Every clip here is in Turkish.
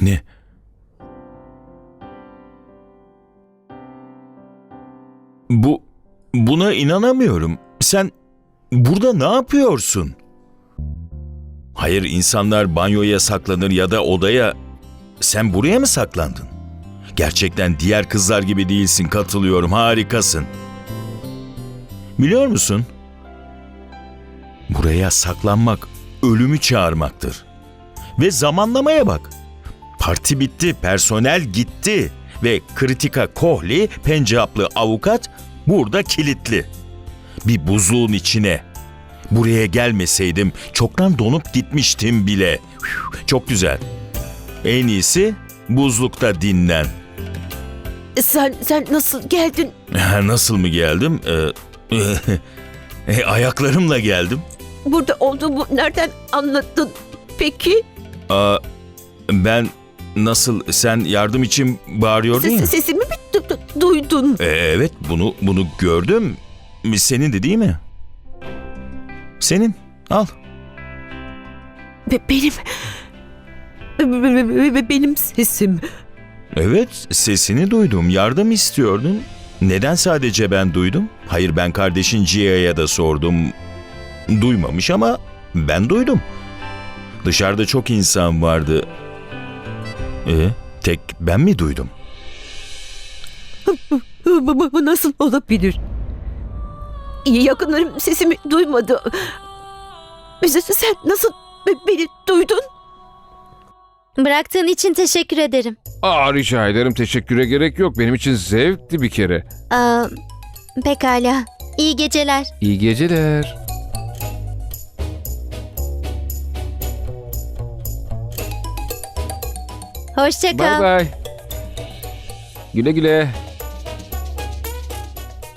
Ne? Bu buna inanamıyorum. Sen burada ne yapıyorsun? Hayır insanlar banyoya saklanır ya da odaya. Sen buraya mı saklandın? Gerçekten diğer kızlar gibi değilsin. Katılıyorum. Harikasın. Biliyor musun? Buraya saklanmak ölümü çağırmaktır. Ve zamanlamaya bak. Parti bitti, personel gitti ve Kritika Kohli, Pencaplı avukat burada kilitli. Bir buzluğun içine. Buraya gelmeseydim çoktan donup gitmiştim bile. Çok güzel. En iyisi buzlukta dinlen. Sen sen nasıl geldin? Nasıl mı geldim? Ee, e, ayaklarımla geldim. Burada olduğumu nereden anladın? Peki Aa, ben nasıl sen yardım için bağırıyordun ya? ses, sesimi mi du- du- duydun? Ee, evet bunu bunu gördüm. Senin de değil mi? Senin. Al. Be- benim be- be- be- benim sesim. Evet sesini duydum. Yardım istiyordun. Neden sadece ben duydum? Hayır ben kardeşin Cia'ya da sordum. Duymamış ama ben duydum. Dışarıda çok insan vardı. E, tek ben mi duydum? Bu, bu- bu nasıl olabilir? Yakınlarım sesimi duymadı. Sen sen nasıl be- beni duydun? Bıraktığın için teşekkür ederim. Aa rica ederim teşekküre gerek yok. Benim için zevkti bir kere. Aa, pekala. İyi geceler. İyi geceler. Hoşça Bay kal. bay. Güle güle.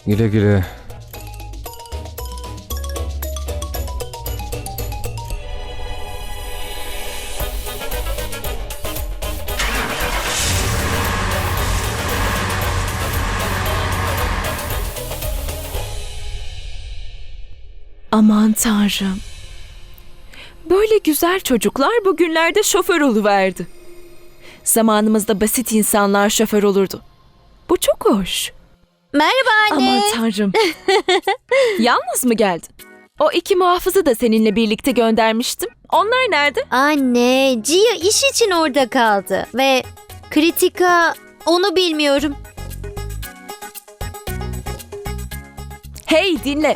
Güle güle. Aman tanrım. Böyle güzel çocuklar bugünlerde şoför oluverdi. Zamanımızda basit insanlar şoför olurdu. Bu çok hoş. Merhaba anne. Aman tanrım. Yalnız mı geldin? O iki muhafızı da seninle birlikte göndermiştim. Onlar nerede? Anne, Cia iş için orada kaldı ve kritika onu bilmiyorum. Hey dinle.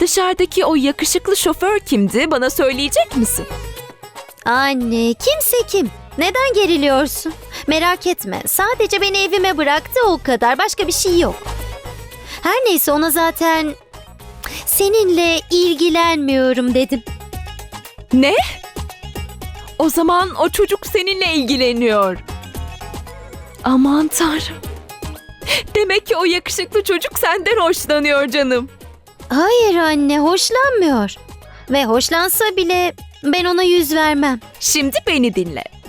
Dışarıdaki o yakışıklı şoför kimdi? Bana söyleyecek misin? Anne, kimse kim? Neden geriliyorsun? Merak etme. Sadece beni evime bıraktı o kadar. Başka bir şey yok. Her neyse ona zaten seninle ilgilenmiyorum dedim. Ne? O zaman o çocuk seninle ilgileniyor. Aman tanrım. Demek ki o yakışıklı çocuk senden hoşlanıyor canım. Hayır anne, hoşlanmıyor. Ve hoşlansa bile ben ona yüz vermem. Şimdi beni dinle.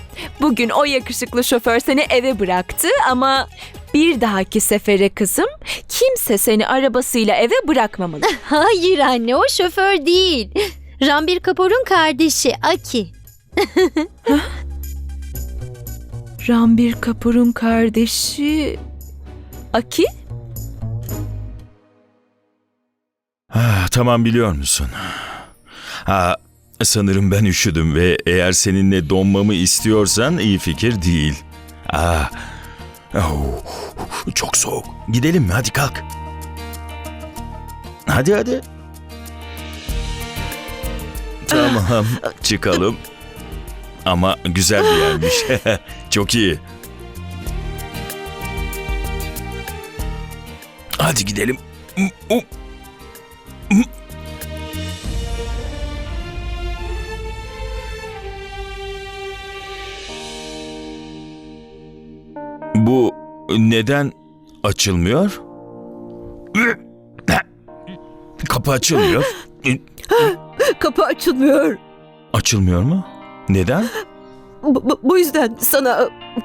Bugün o yakışıklı şoför seni eve bıraktı ama bir dahaki sefere kızım kimse seni arabasıyla eve bırakmamalı. Hayır anne, o şoför değil. Rambir Kapoor'un kardeşi Aki. Rambir Kapur'un kardeşi Aki? Ah, tamam biliyor musun? Ha, sanırım ben üşüdüm ve eğer seninle donmamı istiyorsan iyi fikir değil. Ah, oh, çok soğuk. Gidelim mi? Hadi kalk. Hadi hadi. Tamam, çıkalım. Ama güzel bir yermiş. çok iyi. Hadi gidelim. Neden açılmıyor? Kapı açılmıyor. Kapı açılmıyor. Açılmıyor mu? Neden? Bu, bu- yüzden sana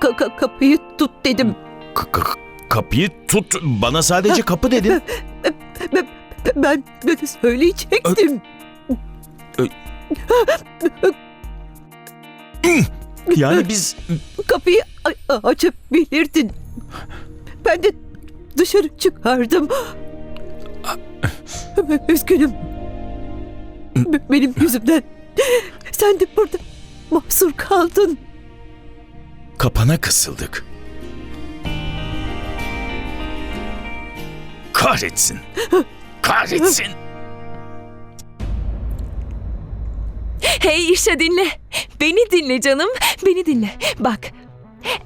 ka- ka- kapıyı tut dedim. K- k- kapıyı tut. Bana sadece kapı dedin. Ben, ben, ben söyleyecektim. Yani biz Kapıyı açabilirdin. Ben de dışarı çıkardım. Üzgünüm. Benim yüzümden. Sen de burada mahsur kaldın. kapana kısıldık. Kahretsin. Kahretsin. Hey işte dinle. Beni dinle canım. Beni dinle. Bak.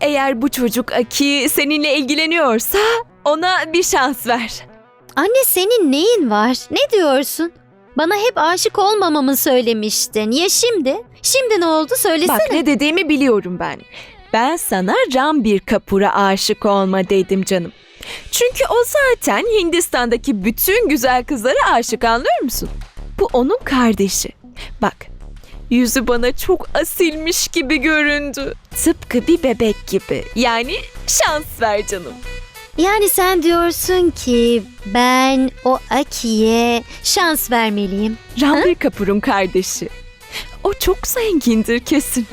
Eğer bu çocuk Aki seninle ilgileniyorsa ona bir şans ver. Anne senin neyin var? Ne diyorsun? Bana hep aşık olmamamı söylemiştin. Ya şimdi? Şimdi ne oldu söylesene. Bak ne dediğimi biliyorum ben. Ben sana Rambir Kapur'a aşık olma dedim canım. Çünkü o zaten Hindistan'daki bütün güzel kızlara aşık anlıyor musun? Bu onun kardeşi. Bak yüzü bana çok asilmiş gibi göründü. Tıpkı bir bebek gibi. Yani şans ver canım. Yani sen diyorsun ki ben o Aki'ye şans vermeliyim. Rambir Kapur'un kardeşi. O çok zengindir kesin.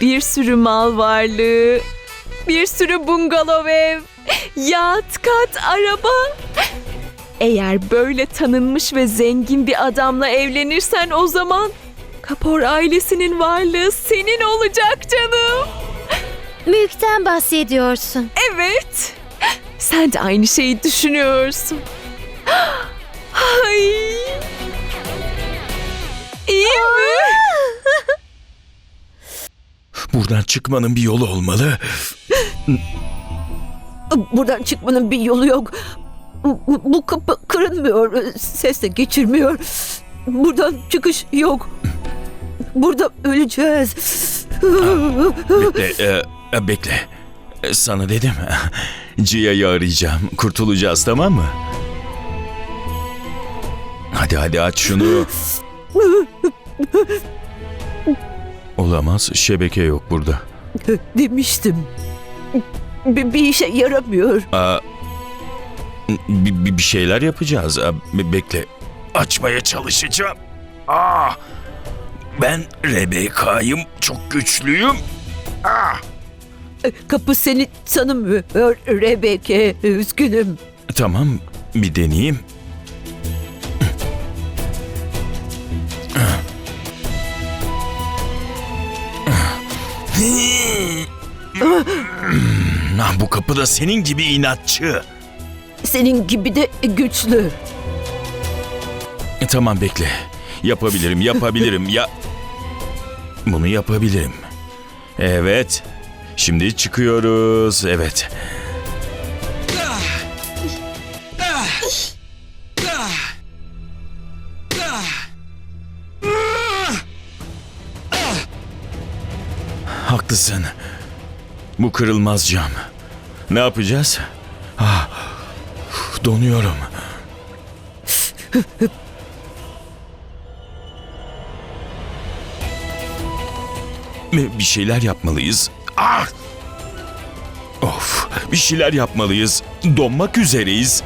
Bir sürü mal varlığı, bir sürü bungalov ev, yat, kat, araba. Eğer böyle tanınmış ve zengin bir adamla evlenirsen o zaman Kapor ailesinin varlığı senin olacak canım. Mülkten bahsediyorsun. Evet. Sen de aynı şeyi düşünüyorsun. Ay. İyi mi? Buradan çıkmanın bir yolu olmalı. Buradan çıkmanın bir yolu yok. Bu- Bu kapı kırılmıyor. Ses de geçirmiyor. Buradan çıkış yok. Burada öleceğiz. Bekle, e, e, bekle. E, Sana dedim. Cia'yı arayacağım. Kurtulacağız tamam mı? Hadi hadi aç şunu. Olamaz. Şebeke yok burada. Demiştim. Bir, bir işe yaramıyor. Aa, bir, bir- şeyler yapacağız. Aa, bekle. Açmaya çalışacağım. Aa, ben Rebecca'yım. Çok güçlüyüm. Aa. Kapı seni tanımıyor Rebecca. Üzgünüm. Tamam, bir deneyeyim. Ah, bu kapı da senin gibi inatçı. Senin gibi de güçlü. E, Tamam bekle. Yapabilirim, yapabilirim. ya Bunu yapabilirim. Evet. Şimdi çıkıyoruz. Evet. Haklısın. Bu kırılmaz cam. Ne yapacağız? Ah, donuyorum. Bir şeyler yapmalıyız. Ah! Of, bir şeyler yapmalıyız. Donmak üzereyiz.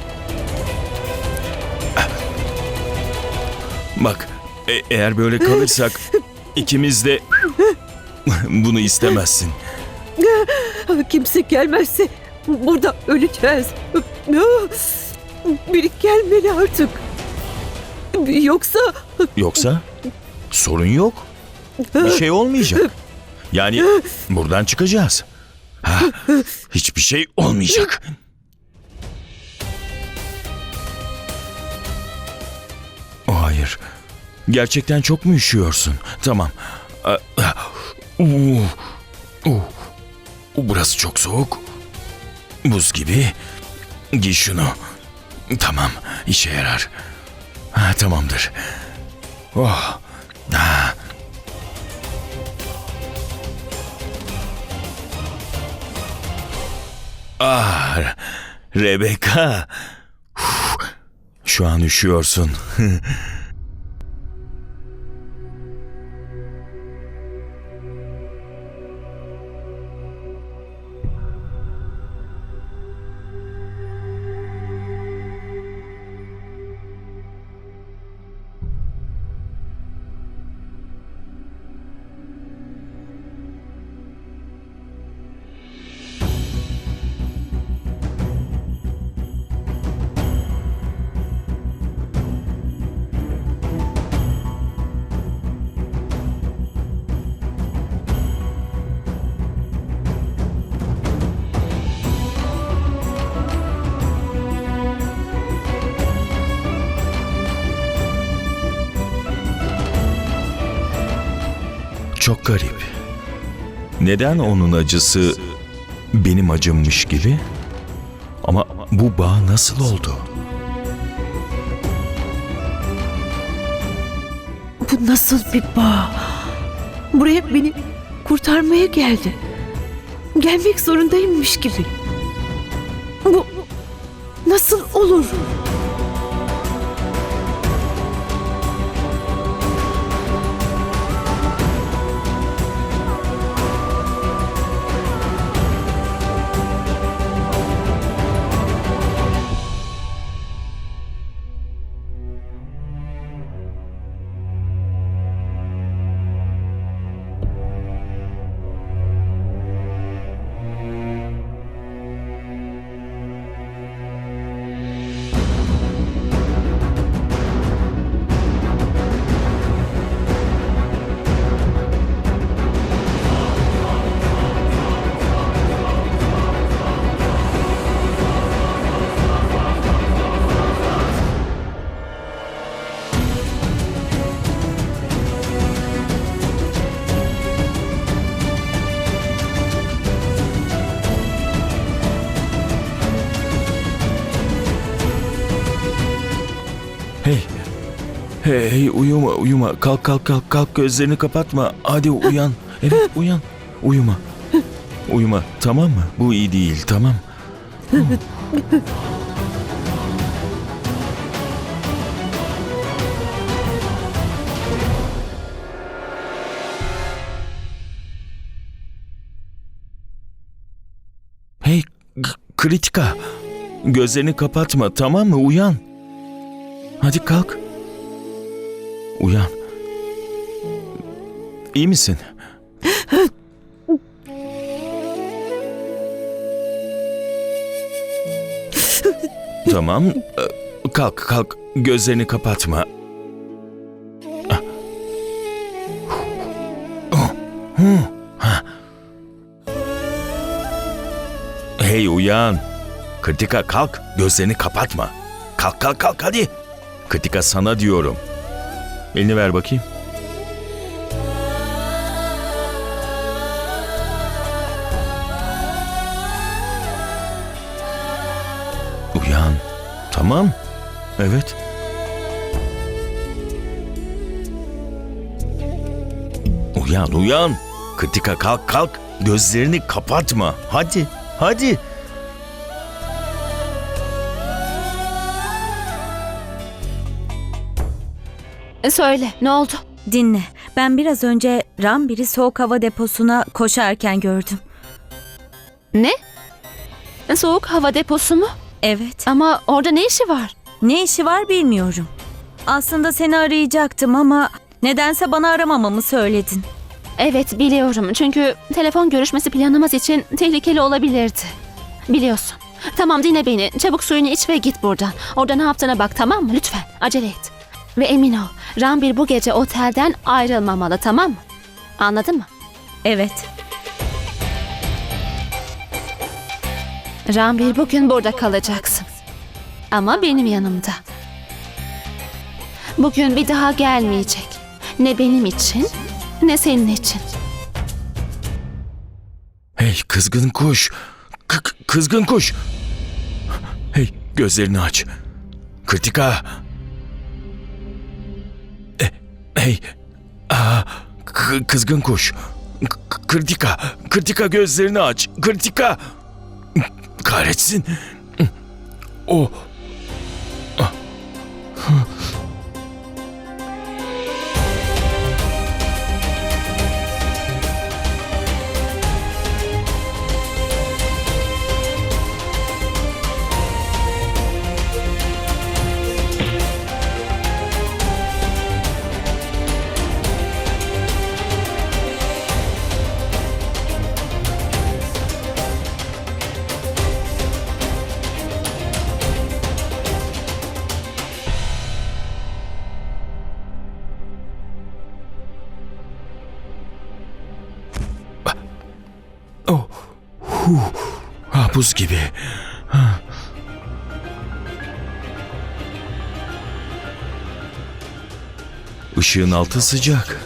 Bak, e- eğer böyle kalırsak ikimiz de bunu istemezsin. Kimse gelmezse burada öleceğiz. Biri gelmeli artık. Yoksa Yoksa sorun yok. Bir şey olmayacak. Yani buradan çıkacağız. Ha, hiçbir şey olmayacak. Oh, hayır. Gerçekten çok mu üşüyorsun? Tamam. Ah, ah, uh, uh. Burası çok soğuk. Buz gibi. Giy şunu. Tamam, işe yarar. Ha, tamamdır. Oh. Ha. Ah, Rebecca. Şu an üşüyorsun. çok garip. Neden onun acısı benim acımmış gibi? Ama bu bağ nasıl oldu? Bu nasıl bir bağ? Buraya beni kurtarmaya geldi. Gelmek zorundaymış gibi. Bu nasıl olur? Hey, hey uyuma uyuma. Kalk kalk kalk kalk gözlerini kapatma. Hadi uyan. Evet uyan. Uyuma. Uyuma tamam mı? Bu iyi değil tamam. Hey Kritika. Gözlerini kapatma tamam mı? Uyan. Hadi kalk. Uyan. İyi misin? tamam. Kalk kalk. Gözlerini kapatma. Hey uyan. Kritika kalk. Gözlerini kapatma. Kalk kalk kalk hadi. Kritika sana diyorum. Elini ver bakayım. Uyan. Tamam. Evet. Uyan uyan. Kritika kalk kalk. Gözlerini kapatma. Hadi. Hadi. Söyle ne oldu? Dinle. Ben biraz önce Rambir'i soğuk hava deposuna koşarken gördüm. Ne? Soğuk hava deposu mu? Evet. Ama orada ne işi var? Ne işi var bilmiyorum. Aslında seni arayacaktım ama nedense bana aramamamı söyledin. Evet biliyorum çünkü telefon görüşmesi planlamaz için tehlikeli olabilirdi. Biliyorsun. Tamam dinle beni. Çabuk suyunu iç ve git buradan. Orada ne yaptığına bak tamam mı? Lütfen acele et. Ve emin ol. Rambir bu gece otelden ayrılmamalı tamam mı? Anladın mı? Evet. Rambir bugün burada kalacaksın. Ama benim yanımda. Bugün bir daha gelmeyecek. Ne benim için ne senin için. Hey kızgın kuş. K- kızgın kuş. Hey gözlerini aç. Kritika. E, hey. Aa, kızgın kuş. K- kritika. Kritika gözlerini aç. Kritika. Kahretsin. O. Işığın altı sıcak.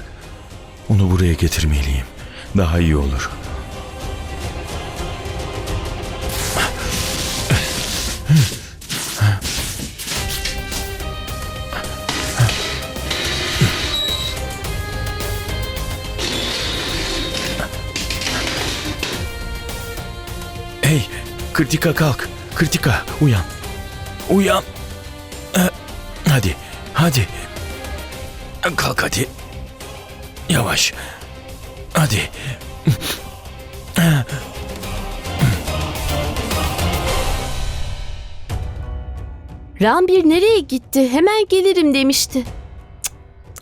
Onu buraya getirmeliyim. Daha iyi olur. Hey, Kritika kalk. Kritika uyan. Uyan. Eh, Hadi, hadi. Kalk hadi. Yavaş. Hadi. Rambir nereye gitti? Hemen gelirim demişti.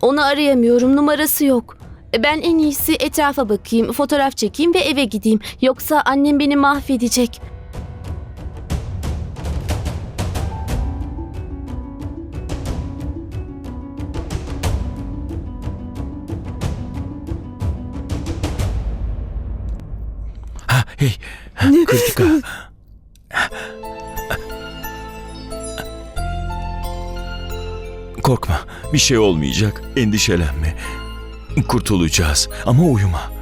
Onu arayamıyorum. Numarası yok. E, Ben en iyisi etrafa bakayım, fotoğraf çekeyim ve eve gideyim. Yoksa annem beni mahvedecek. Kritika. Korkma. Bir şey olmayacak. Endişelenme. Kurtulacağız ama uyuma.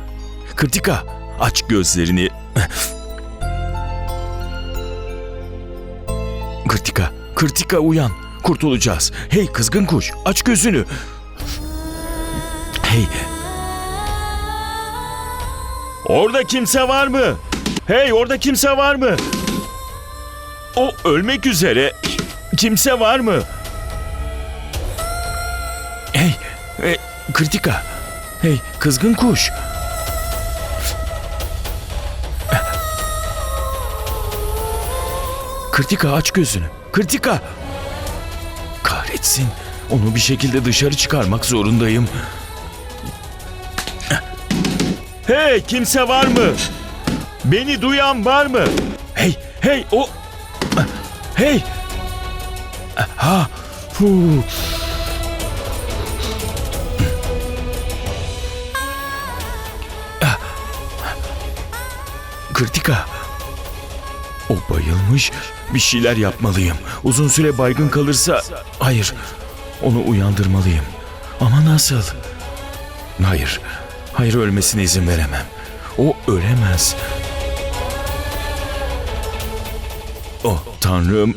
Kritika, aç gözlerini. Kritika, Kritika uyan. Kurtulacağız. Hey kızgın kuş, aç gözünü. Hey. Orada kimse var mı? Hey orada kimse var mı? O ölmek üzere. Kimse var mı? Hey, hey kritika. Hey kızgın kuş. Kritika aç gözünü. Kritika. Kahretsin. Onu bir şekilde dışarı çıkarmak zorundayım. Hey kimse var mı? Beni duyan var mı? Hey hey o Hey Ha hu Kritika O bayılmış bir şeyler yapmalıyım Uzun süre baygın kalırsa Hayır onu uyandırmalıyım Ama nasıl? Hayır Hayır ölmesine izin veremem. O ölemez. Oh tanrım.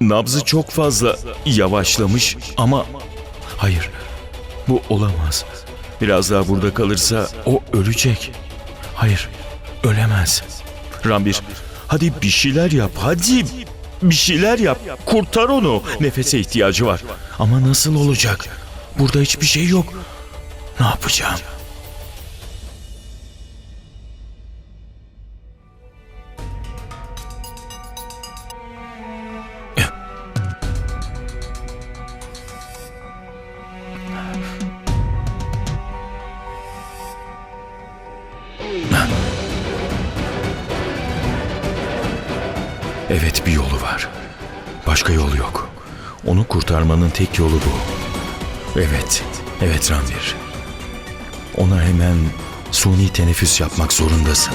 Nabzı çok fazla yavaşlamış ama hayır. Bu olamaz. Biraz daha burada kalırsa o ölecek. Hayır. Ölemez. Rambir hadi bir şeyler yap. Hadi bir şeyler yap. Kurtar onu. Nefese ihtiyacı var. Ama nasıl olacak? Burada hiçbir şey yok. Ne yapacağım? Tek yolu bu. Evet, evet Ranvir. Ona hemen suni teneffüs yapmak zorundasın.